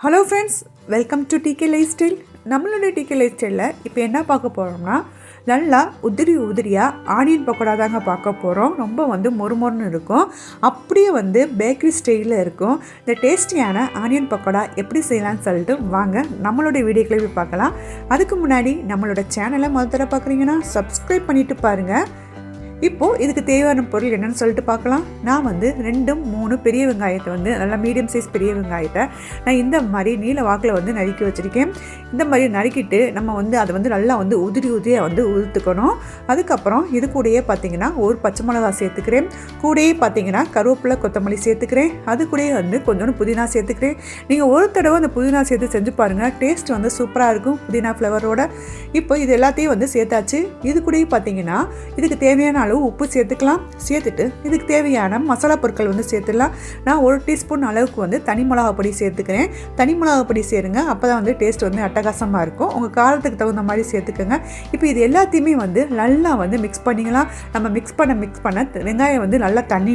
Hello friends welcome to DK lifestyle நம்மளுடைய DK லைஃப் ஸ்டைலில் இப்போ என்ன பார்க்க போகிறோம்னா நல்லா உதிரி உதிரியாக ஆனியன் பக்கோடா தாங்க பார்க்க போகிறோம் ரொம்ப வந்து மொறுமொறுன்னு இருக்கும். அப்படியே வந்து பேக்கரி ஸ்டைலில் இருக்கும். இந்த டேஸ்டியான ஆனியன் பக்கோடா எப்படி செய்யலாம்னு சொல்லிட்டு வாங்க நம்மளுடைய வீடியோக்களை போய் பார்க்கலாம். அதுக்கு முன்னாடி நம்மளோட சேனலை முதல்ல பார்க்குறீங்கன்னா சப்ஸ்கிரைப் பண்ணிவிட்டு பாருங்கள் இப்போது இதுக்கு தேவையான பொருள் என்னென்னு சொல்லிட்டு பார்க்கலாம். நான் வந்து ரெண்டும் மூணு பெரிய வெங்காயத்தை வந்து நல்லா மீடியம் சைஸ் பெரிய வெங்காயத்தை நான் இந்த மாதிரி நீல வாக்கில் வந்து நறுக்கி வச்சுருக்கேன். இந்த மாதிரி நறுக்கிட்டு நம்ம வந்து அதை வந்து நல்லா வந்து உதிரி உதிரியாக வந்து உதுத்துக்கணும். அதுக்கப்புறம் இது கூடயே பார்த்தீங்கன்னா ஒரு பச்சை மிளகா சேர்த்துக்கிறேன். கூடயே பார்த்தீங்கன்னா கருவேப்பிலை கொத்தமல்லி சேர்த்துக்கிறேன். அது கூடயே வந்து கொஞ்சோண்டு புதினா சேர்த்துக்கிறேன். நீங்கள் ஒரு தடவை அந்த புதினா சேர்த்து செஞ்சு பாருங்கள் டேஸ்ட் வந்து சூப்பராக இருக்கும் புதினா ஃப்ளவரோட இப்போ இது எல்லாத்தையும் வந்து சேர்த்தாச்சு. இது கூடயே பார்த்தீங்கன்னா இதுக்கு தேவையான அளவு உப்பு சேர்த்துக்கலாம். சேர்த்துட்டு இதுக்கு தேவையான மசாலா பொருட்கள் வந்து சேர்த்துடலாம். நான் ஒரு டீஸ்பூன் அளவுக்கு வந்து தனி மிளகா பொடி சேர்த்துக்கிறேன். தனி மிளகா பொடி சேருங்க. அப்போ தான் வந்து டேஸ்ட் வந்து அட்டகாசமாக இருக்கும். உங்கள் காரத்துக்கு தகுந்த மாதிரி சேர்த்துக்கோங்க. இப்போ இது எல்லாத்தையுமே வந்து நல்லா வந்து மிக்ஸ் பண்ணிக்கலாம். நம்ம மிக்ஸ் பண்ண மிக்ஸ் பண்ண வெங்காயம் வந்து நல்லா தண்ணி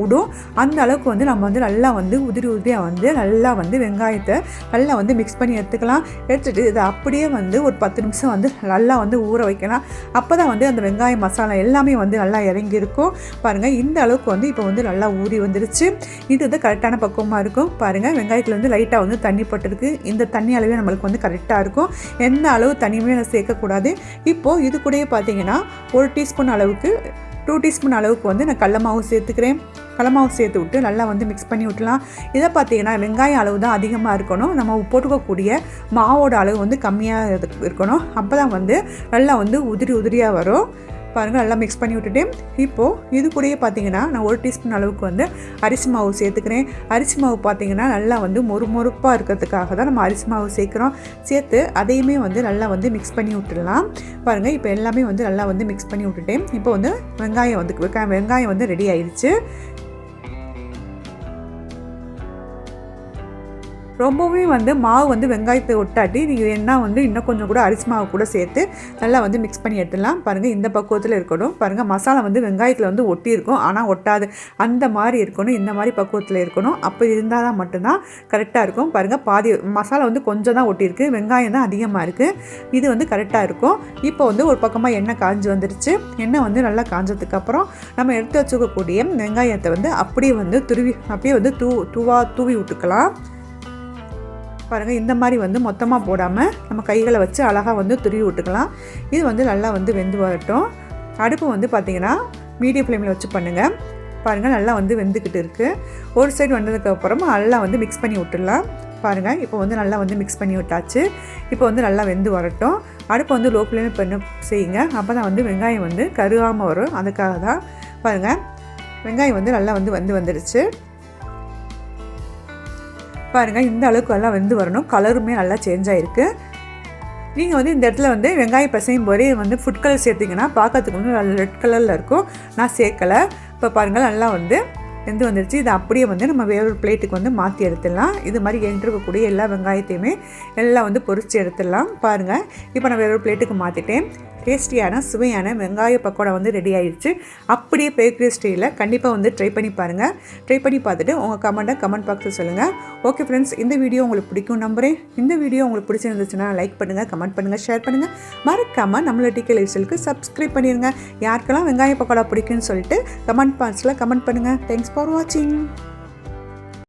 விடும். அந்த அளவுக்கு வந்து நம்ம வந்து நல்லா வந்து உதிரி உதிரியாக வந்து நல்லா வந்து வெங்காயத்தை நல்லா வந்து மிக்ஸ் பண்ணி எடுத்துக்கலாம். எடுத்துட்டு இதை அப்படியே வந்து ஒரு பத்து நிமிஷம் வந்து நல்லா வந்து ஊற வைக்கலாம். அப்போ தான் வந்து அந்த வெங்காய மசாலா எல்லாமே வந்து நல்லா இறங்கி இருக்கும் பாருங்கள் இந்த அளவுக்கு வந்து இப்போ வந்து நல்லா ஊறி வந்துருச்சு. இது வந்து கரெக்டான பக்குவமாக இருக்கும். பாருங்கள் வெங்காயத்தில் வந்து லைட்டாக வந்து தண்ணி பட்டிருக்கு. இந்த தண்ணி அளவே நம்மளுக்கு வந்து கரெக்டாக இருக்கும். எந்த அளவு தண்ணியுமே சேர்க்கக்கூடாது. இப்போது இது கூடயே பார்த்தீங்கன்னா ஒரு டீஸ்பூன் அளவுக்கு டூ டீஸ்பூன் அளவுக்கு வந்து நான் கடல மாவு சேர்த்துக்கிறேன். கடல மாவு சேர்த்து விட்டு நல்லா வந்து மிக்ஸ் பண்ணி விட்டுலாம். இதை பார்த்தீங்கன்னா வெங்காயம் அளவு தான் அதிகமாக இருக்கணும். நம்ம போட்டுக்கக்கூடிய மாவோட அளவு வந்து கம்மியாக இருக்கணும். அப்போ தான் வந்து நல்லா வந்து உதிரி உதிரியாக வரும். பாருங்கள் நல்லா மிக்ஸ் பண்ணி விட்டுட்டு இப்போது இது கூடயே பார்த்தீங்கன்னா நான் ஒரு டீஸ்பூன் அளவுக்கு வந்து அரிசி மாவு சேர்த்துக்கிறேன். அரிசி மாவு பார்த்தீங்கன்னா நல்லா வந்து மொறு மொறுப்பாக இருக்கிறதுக்காக தான் நம்ம அரிசி மாவு சேர்க்குறோம். சேர்த்து அதையுமே வந்து நல்லா வந்து மிக்ஸ் பண்ணி விட்டுடலாம். பாருங்கள் இப்போ எல்லாமே வந்து நல்லா வந்து மிக்ஸ் பண்ணி விட்டுட்டேன். இப்போ வந்து வெங்காயம் வந்து வெங்காயம் வந்து ரெடி ஆயிடுச்சு. ரொம்பவே வந்து மாவு வந்து வெங்காயத்தை ஒட்டாட்டி நீங்கள் என்ன வந்து இன்னும் கொஞ்சம் கூட அரிசி மாவு கூட சேர்த்து நல்லா வந்து மிக்ஸ் பண்ணி எடுத்துடலாம். பாருங்கள் இந்த பக்குவத்தில் இருக்கணும் பாருங்கள் மசாலா வந்து வெங்காயத்தில் வந்து ஒட்டி இருக்கும் ஆனால் ஒட்டாது. அந்த மாதிரி இருக்கணும் இந்த மாதிரி பக்குவத்தில் இருக்கணும். அப்போ இருந்தால் தான் மட்டும்தான் கரெக்டாக இருக்கும். பாருங்கள் பாதி மசாலா வந்து கொஞ்சம் தான் ஒட்டியிருக்கு. வெங்காயம் தான் அதிகமாக இருக்குது இது வந்து கரெக்டாக இருக்கும். இப்போ வந்து ஒரு பக்கமாக எண்ணெய் காஞ்சி வந்துருச்சு. எண்ணெய் வந்து நல்லா காஞ்சதுக்கப்புறம் நம்ம எடுத்து வச்சுக்கக்கூடிய வெங்காயத்தை வந்து அப்படியே வந்து துருவி அப்படியே வந்து தூ தூவா தூவி விட்டுக்கலாம். பாருங்கள் இந்த மாதிரி வந்து மொத்தமாக போடாமல் நம்ம கைகளை வச்சு அழகாக வந்து துருவி விட்டுக்கலாம். இது வந்து நல்லா வந்து வெந்து வரட்டும். அடுப்பு வந்து பார்த்திங்கன்னா மீடியம் ஃப்ளேமில் வச்சு பண்ணுங்கள் பாருங்கள் நல்லா வந்து வெந்துக்கிட்டு இருக்குது ஒரு சைடு வந்ததுக்கப்புறமா நல்லா வந்து மிக்ஸ் பண்ணி விட்டுடலாம். பாருங்கள் இப்போ வந்து நல்லா வந்து மிக்ஸ் பண்ணி விட்டாச்சு. இப்போ வந்து நல்லா வெந்து வரட்டும். அடுப்பு வந்து லோ ஃப்ளேமில் பண்ண செய்யுங்க. அப்போ தான் வந்து வெங்காயம் வந்து கருகாமல் வரும். அதுக்காக தான் பாருங்கள் வெங்காயம் வந்து நல்லா வந்து வந்து வந்துடுச்சு பாருங்கள் இந்த அளவுக்கு எல்லாம் வெந்து வரணும். கலருமே நல்லா சேஞ்ச் ஆகிருக்கு நீங்கள் வந்து இந்த இடத்துல வந்து வெங்காயம் பசையும் போதே வந்து ஃபுட் கலர் சேர்த்திங்கன்னா பார்க்கறதுக்கு வந்து நல்லா ரெட் கலரில் இருக்கும். நான் சேர்க்கலை. இப்போ பாருங்கள் நல்லா வந்து வெந்து வந்துருச்சு. இதை அப்படியே வந்து நம்ம வேறொரு பிளேட்டுக்கு வந்து மாற்றி எடுத்துடலாம். இது மாதிரி என்ட்ருக்கக்கூடிய எல்லா வெங்காயத்தையுமே எல்லாம் வந்து பொறிச்சு எடுத்துடலாம். பாருங்கள் இப்போ நான் வேறொரு பிளேட்டுக்கு மாற்றிட்டேன் டேஸ்டியான சுவையான வெங்காய பக்கோடா வந்து ரெடி ஆயிடுச்சு அப்படியே பேக்கரி ஸ்டைலில் கண்டிப்பாக வந்து ட்ரை பண்ணி பாருங்கள் ட்ரை பண்ணி பார்த்துட்டு உங்கள் கமெண்ட்டை கமெண்ட் பாக்ஸில் சொல்லுங்கள் ஓகே ஃப்ரெண்ட்ஸ் இந்த வீடியோ உங்களுக்கு பிடிக்கும் நம்புறேன். இந்த வீடியோ உங்களுக்கு பிடிச்சிருந்துச்சுன்னா லைக் பண்ணுங்கள் கமெண்ட் பண்ணுங்கள் ஷேர் பண்ணுங்கள் மறக்காமல் நம்மளோட டிகே லைஃப் ஸ்டைலுக்கு சப்ஸ்கிரைப் பண்ணிடுங்க யாருக்கெல்லாம் வெங்காய பக்கோடா பிடிக்கும்னு சொல்லிட்டு கமெண்ட் பாக்ஸில் கமெண்ட் பண்ணுங்கள் தேங்க்ஸ் ஃபார் வாட்சிங்